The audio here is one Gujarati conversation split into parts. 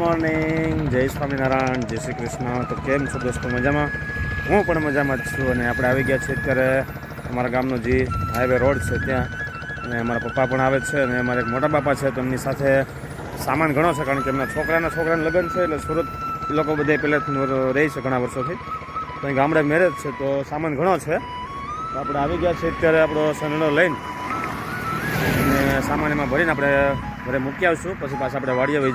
મોર્નિંગ. જય સ્વામિનારાયણ, જય શ્રી કૃષ્ણ. તો કેમ છો દોસ્તો? મજામાં? હું પણ મજામાં જ છું અને આપણે આવી ગયા છીએ અત્યારે અમારા ગામનો જે હાઈવે રોડ છે ત્યાં. અને અમારા પપ્પા પણ આવે છે અને અમારા એક મોટા બાપા છે, તો એમની સાથે સામાન ઘણો છે, કારણ કે એમના છોકરાના છોકરાને લગ્ન છે, એટલે સુરત લોકો બધે પહેલાંથી રહે છે ઘણા વર્ષોથી. તો અહીં ગામડે મેરેજ છે, તો સામાન ઘણો છે. તો આપણે આવી ગયા છીએ અત્યારે આપણો સનડો લઈને. અને સામાન એમાં ભરીને આપણે ઘરે મૂકી આવશું. પછી પાછા આપણે વાડીએ વહી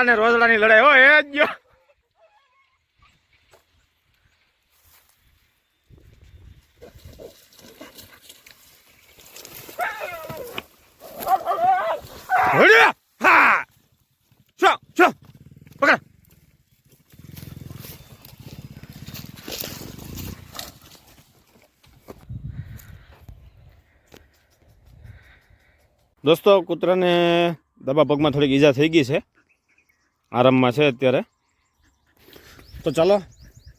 જાવ ને રોજડા રોજડાની લડાઈ હોય એ જ. દોસ્તો, કૂતરાને દબા પગમાં થોડીક ઈજા થઈ ગઈ છે. આરામમાં છે અત્યારે. તો ચાલો,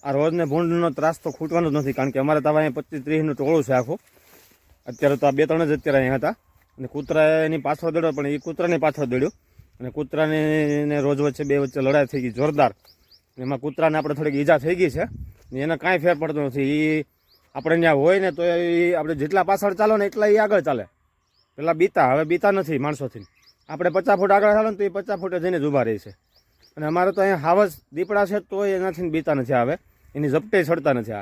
આ રોજને ભૂંડનો ત્રાસ તો ખૂટવાનો જ નથી, કારણ કે અમારે તો હવે અહીંયા પચીસ ત્રીસનું ટોળું છે આખું. અત્યારે તો આ બે ત્રણ જ અત્યારે અહીંયા હતા. અને કૂતરા એની પાછળ દોડ્યો પણ એ કૂતરાની પાછળ દોડ્યો. અને કૂતરાની રોજ વચ્ચે બે વચ્ચે લડાઈ થઈ ગઈ, જોરદાર. એમાં કૂતરાને આપણે થોડીક ઈજા થઈ ગઈ છે, ને એને કાંઈ ફેર પડતો નથી. એ આપણે ત્યાં હોય ને તો એ આપણે જેટલા પાછળ ચાલો ને એટલા એ આગળ ચાલે. પેલા બીતા, હવે બીતા નથી માણસોથી. આપણે પચાસ ફૂટ આગળ ચાલો ને તો એ પચાસ ફૂટે જઈને જ ઊભા રહે છે. અને અમારે તો અહીંયા હાવસ દીપડા છે તો એનાથી બીતા નથી આવે. એની ઝપટે ચડતા નથી આ.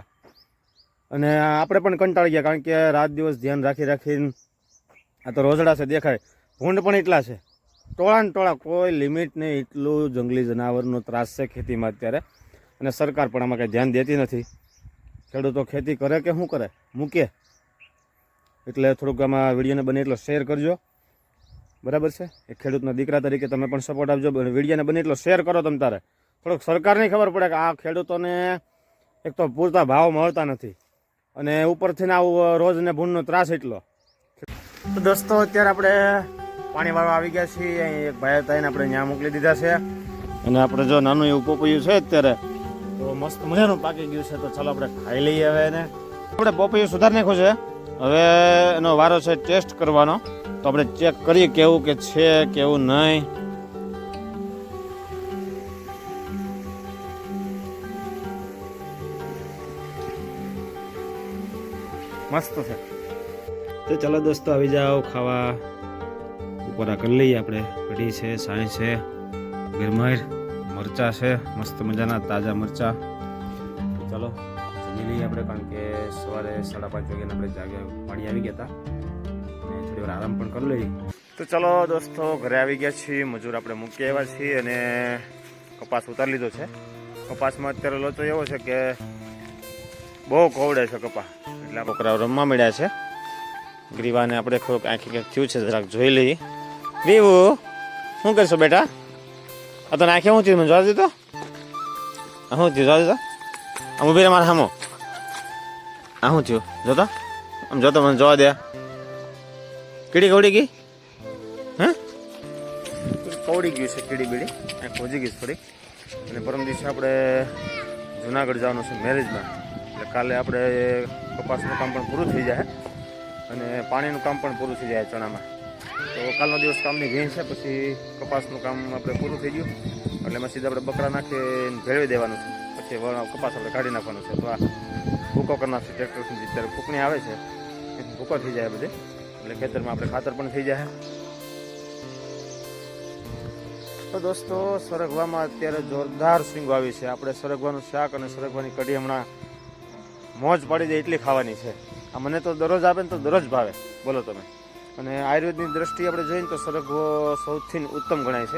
અને આપણે પણ કંટાળી ગયા કારણ કે રાત દિવસ ધ્યાન રાખી રાખીને આ તો રોજડા છે દેખાય. ભૂંડ પણ એટલા છે. ટોળા ને ટોળા, કોઈ લિમિટ નહીં, એટલું જંગલી જનાવરનો ત્રાસ છે ખેતીમાં અત્યારે. અને સરકાર પણ આમાં કંઈ ધ્યાન દેતી નથી. ખેડૂતો ખેતી કરે કે શું કરે? મૂકે. એટલે થોડુંક આમાં વિડીયોને બને એટલો શેર કરજો. બરાબર છે? એક ખેડૂતના દીકરા તરીકે તમે પણ સપોર્ટ આપજો. વિડીયોને બને એટલો શેર કરો તમે તારે. થોડુંક સરકારને ખબર પડે કે આ ખેડૂતોને એક તો પૂરતા ભાવ મળતા નથી. અને ઉપરથી આવું રોજ ને ભૂનનો ત્રાસ એટલો. તો દોસ્તો, અત્યારે આપણે પાણી વાળવા આવી ગયા છીએ. અહીં એક ભાઈ હતા આપણે ત્યાં મોકલી દીધા છે. અને આપણે જો નાનું એવું પોપૈયું છે અત્યારે, તો મસ્ત મજાનું પાકી ગયું છે. તો ચાલો આપણે ખાઈ લઈએ હવે એને. આપણે પોપૈયું સુધાર નાખ્યું છે. હવે એનો વારો છે ટેસ્ટ કરવાનો. તો આપણે ચેક કરીએ કેવું કે છે, કેવું નહીં. મસ્ત છે. તો ચાલો દોસ્તો, આવી જાઓ ખાવા. ઉપર કરી લઈએ આપણે. કઢી છે, સાંઈ છે, ગરમાઈર, મરચા છે. મસ્ત મજાના તાજા મરચા. ચાલો. જમી લઈએ આપણે, કારણ કે સવારે સાડા પાંચ વાગ્યાને આપણે જાગે પાણી આવી ગયા હતા. થોડી વાર આરામ પણ કરી લઈએ. તો ચાલો દોસ્તો, ઘરે આવી ગયા છીએ, મજૂર આપણે મૂકી આવ્યા છીએ અને કપાસ ઉતારી લીધો છે. કપાસમાં અત્યારે લોચો એવો છે કે બહુ કોવડે છે કપા એટલે છોકરાઓ રમવા મળ્યા છે. ગ્રીવાને આપણે થોડુંક આંખી કંઈક થયું છે, જરાક જોઈ લઈએ. ગ્રીવુ શું કરશો બેટા? આ તને આંખે શું થયું? મને જોવા દીધો શું થયું? જોવા દીધો ઊભી મારા સામો. આ શું થયું? જોતો? આમ જોતો મને જોવા દે. કીડી કવડી ગઈ? હે? કવડી ગયું છે કીડી બીડી. આંખ ખોજી ગઈ થોડી. અને પરમ દિવસે આપણે જુનાગઢ જવાનું છે મેરેજમાં. એટલે કાલે આપણે કપાસનું કામ પણ પૂરું થઈ જાય. અને પાણીનું કામ પણ પૂરું થઈ જાય ચણામાં. તો કાલનો દિવસ કામની ભીણ છે, પછી કપાસનું કામ આપણે પૂરું થઈ ગયું. એટલે એમાં સીધા આપણે બકરા નાખીને ભેળવી દેવાનું છે. પછી કપાસ આપણે કાઢી નાખવાનું છે. તો આ ભૂકો કરી ટ્રેક્ટરથી અત્યારે ફૂંકણી આવે છે. એથી થઈ જાય બધે. એટલે ખેતરમાં આપણે ખાતર પણ થઈ જાય. તો દોસ્તો, સરગવામાં અત્યારે જોરદાર સિંગો આવી છે. આપણે સરગવાનું શાક અને સરગવાની કઢી હમણાં મોજ પાડી દે એટલી ખાવાની છે. આ મને તો દરરોજ આપે ને તો દરરોજ ભાવે. બોલો તમે. અને આયુર્વેદની દ્રષ્ટિએ આપણે જોઈએ ને તો સરગવો સૌથી ઉત્તમ ગણાય છે.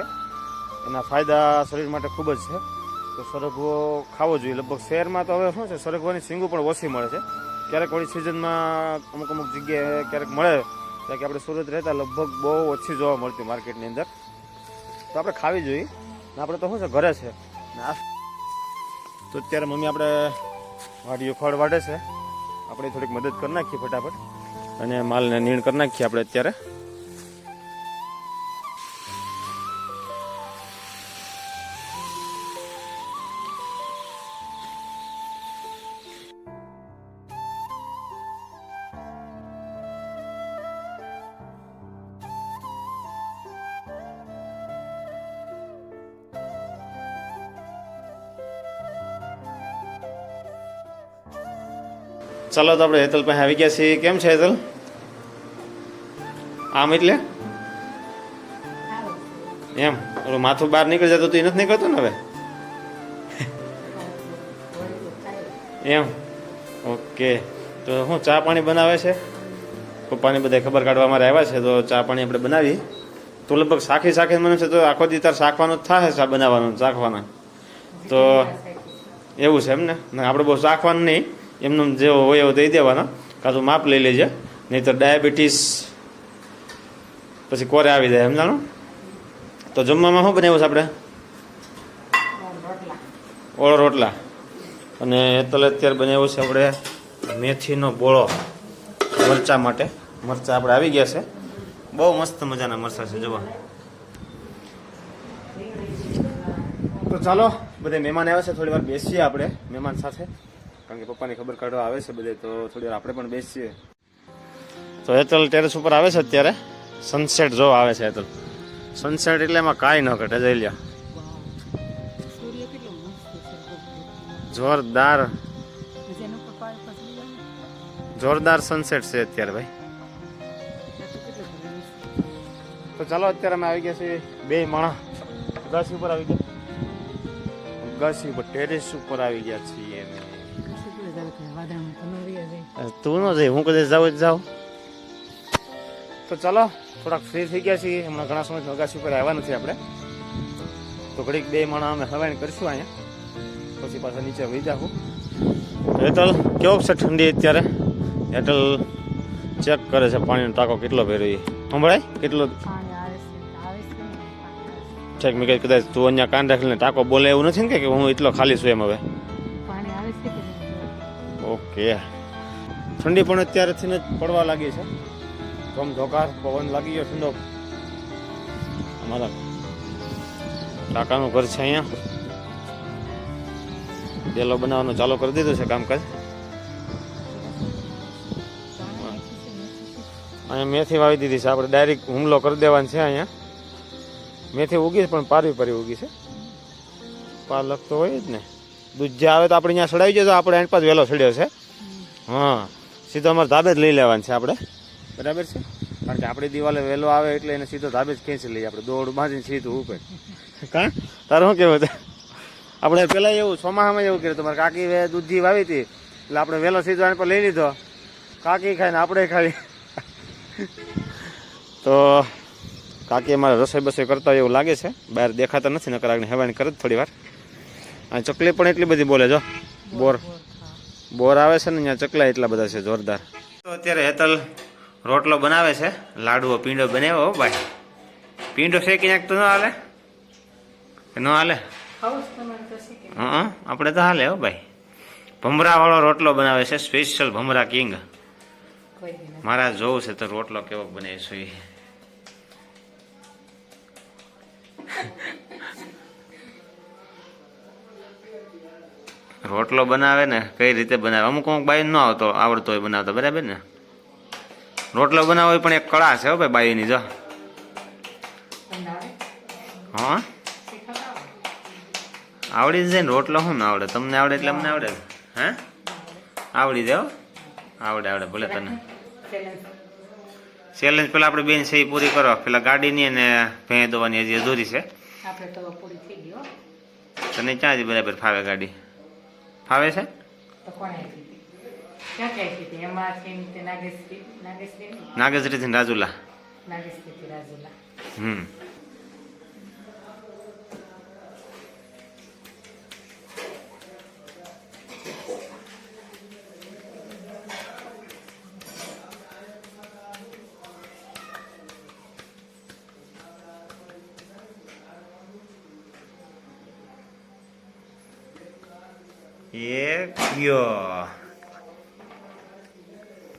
એના ફાયદા શરીર માટે ખૂબ જ છે. તો સરગવો ખાવો જોઈએ. લગભગ શહેરમાં તો હવે શું છે, સરગવાની સિંગો પણ ઓછી મળે છે. ક્યારેક વળી સિઝનમાં અમુક અમુક જગ્યાએ ક્યારેક મળે, કારણ કે આપણે સુરત રહેતા લગભગ બહુ ઓછી જોવા મળતી માર્કેટની અંદર. તો આપણે ખાવી જોઈએ. ને આપણે તો શું છે, ઘરે છે. તો અત્યારે મમ્મી આપણે વાડીઓ ફળ વાઢે છે. આપણે થોડીક મદદ કરી નાખીએ ફટાફટ. અને માલને નીણ કરી નાખીએ આપણે અત્યારે. ચાલો તો આપણે હેતલ પાસે આવી ગયા છીએ. કેમ છે હેતલ? આમ એટલે? એમ. ઓલું માથું બહાર નીકળી જતું તો એ નથી નીકળતું ને હવે? એમ. ઓકે. તો હું ચા પાણી બનાવે છે? પપ્પાની બધા ખબર કાઢવા મારે આવ્યા છે, તો ચા પાણી આપણે બનાવી તો લગભગ શાખી શાખી મને છે તો આખો દી તાર શાખવાનું જ થાય ચા બનાવવાનું શાખવાના તો એવું છે એમ ને આપણે બહુ શાખવાનું નહીં. એમનું જેવો હોય એવો દઈ દેવાનો. કાં તો માપ લઈ લેજે. નહીં તો ડાયાબિટીસ પછી કોરે આવી જાય, સમજાણું? તો જમવામાં શું બનાવ્યું છે આપણે? ઓળો રોટલા. અને તલે અત્યારે બનાવ્યું છે આપણે મેથીનો બોળો મરચા માટે. મરચા આપણે આવી ગયા છે. બહુ મસ્ત મજાના મરચા છે, જોવા. તો ચાલો, બધે મહેમાન આવે છે થોડી વાર બેસીએ આપણે, મહેમાન સાથે. કારણ કે પપ્પાની ખબર કાઢવા આવે છે બધે, તો થોડી આપણે પણ બેસીએ. તો હેતલ ટેરેસ ઉપર આવે છે અત્યારે? સનસેટ જો આવે છે હેતલ. સનસેટ એટલે એમાં કાંઈ ન ઘટે, જઈ લ્યો. જોરદાર. જોરદાર સનસેટ છે અત્યારે ભાઈ. તો ચાલો, અત્યારે અમે આવી ગયા છીએ બે માણા. ઉગાસી ઉપર આવી ગયા. ઉગાસી ઉપર ટેરેસ ઉપર આવી ગયા છીએ. તું ન જઈ હું કદાચ જાઉં જ જાઉં. તો ચાલો થોડાક ફ્રી થઈ ગયા છીએ હમણાં ઘણા સમય અગાસી ઉપર આવ્યા નથી આપણે. તો ઘડીક બે માણા અમે હવાઈને કરશું અહીંયા. પછી પાછા નીચે વહી જાઉં હેતલ કેવો છે ઠંડી અત્યારે? હેતલ ચેક કરે છે પાણીનો ટાંકો કેટલો ભર્યો એ સંભળાય? કેટલો? ઠેક મેં કહ્યું કદાચ તું અહીંયા કાન રાખીને ટાંકો બોલે એવું નથી ને કે હું એટલો ખાલી છું એમ હવે? છે. પાણી આવે છે કે નહીં? ઓકે. ઠંડી પણ અત્યારેથી જ પડવા લાગી છે. ધમ ધોકાર, પવન લાગી ગયો ઠંડો. અમારા કાકાનું ઘર છે અહીંયા. ડેલો બનાવવાનું ચાલુ કરી દીધું છે કામકાજ. અહીંયા મેથી વાવી દીધી છે. આપણે ડાયરેક્ટ હુમલો કરી દેવાનો છે અહીંયા. મેથી ઉગી પણ પારવી પારી ઉગી છે. પાલક તો હોય જ ને. દૂધ જે આવે તો આપણે અહીંયા સડાવી જશે આપણે એન્ડ પાસ વહેલો સડ્યો છે. હા. સીધો અમારે ધાબે જ લઈ લેવાનું છે આપણે. બરાબર છે? કારણ કે આપણી દિવાલે વહેલો આવે એટલે એને સીધો ધાબે જ ખેંચી લઈએ આપણે. દોડ બાંધીને સીધું ઉપર. કારણ તારું શું કહેવું આપણે પહેલાં એવું ચોમાસામાં એવું કર્યું તમારે કાકી દૂધી વાવી હતી. એટલે આપણે વહેલો સીધો આને પર લઈ લીધો. કાકી ખાઈને આપણે ખાઈ તો કાકી અમારે રસોઈ બસોઈ કરતા હોય એવું લાગે છે. બહાર દેખાતા નથી નકર આગળ હેવાની કરે થોડી વાર અને ચકલી પણ એટલી બધી બોલે જો. બોર. બોર આવે છે ને અહીંયા ચકલા એટલા બધા છે જોરદાર. તો અત્યારે હેતલ રોટલો બનાવે છે. લાડુઓ પીંડો બનાવ્યો હો ભાઈ. પીંડો શેકી નાખ તો ન હાલે? ન હાલે? હા આપણે તો હાલે હો ભાઈ. ભમરાવાળો રોટલો બનાવે છે સ્પેશિયલ ભમરા કિંગ. મારા જોવું છે તો રોટલો કેવો બને છે રોટલો બનાવે ને કઈ રીતે બનાવે? અમુક અમુક બાઈ ન આવતો આવડતો હોય બનાવતો બરાબર ને? રોટલો બનાવવો પણ એક કળા છે હો ભાઈ બાઈની જો. હા? આવડી જ જાય ને રોટલો શું ના આવડે? તમને આવડે એટલે અમને આવડે? હે? આવડી જાય આવડે આવડે ભલે તને. ચેલેન્જ પેલા આપણે બેન છે એ પૂરી કરો. પેલા ગાડીની અને ભેં દોવાની હજી અધૂરી છે. તને ક્યાં જ બરાબર ફાવે ગાડી? ફાવે છે? નાગેશ્રી રાજુલા. નાગેશ્રી રાજુલા. હમ. એ કયો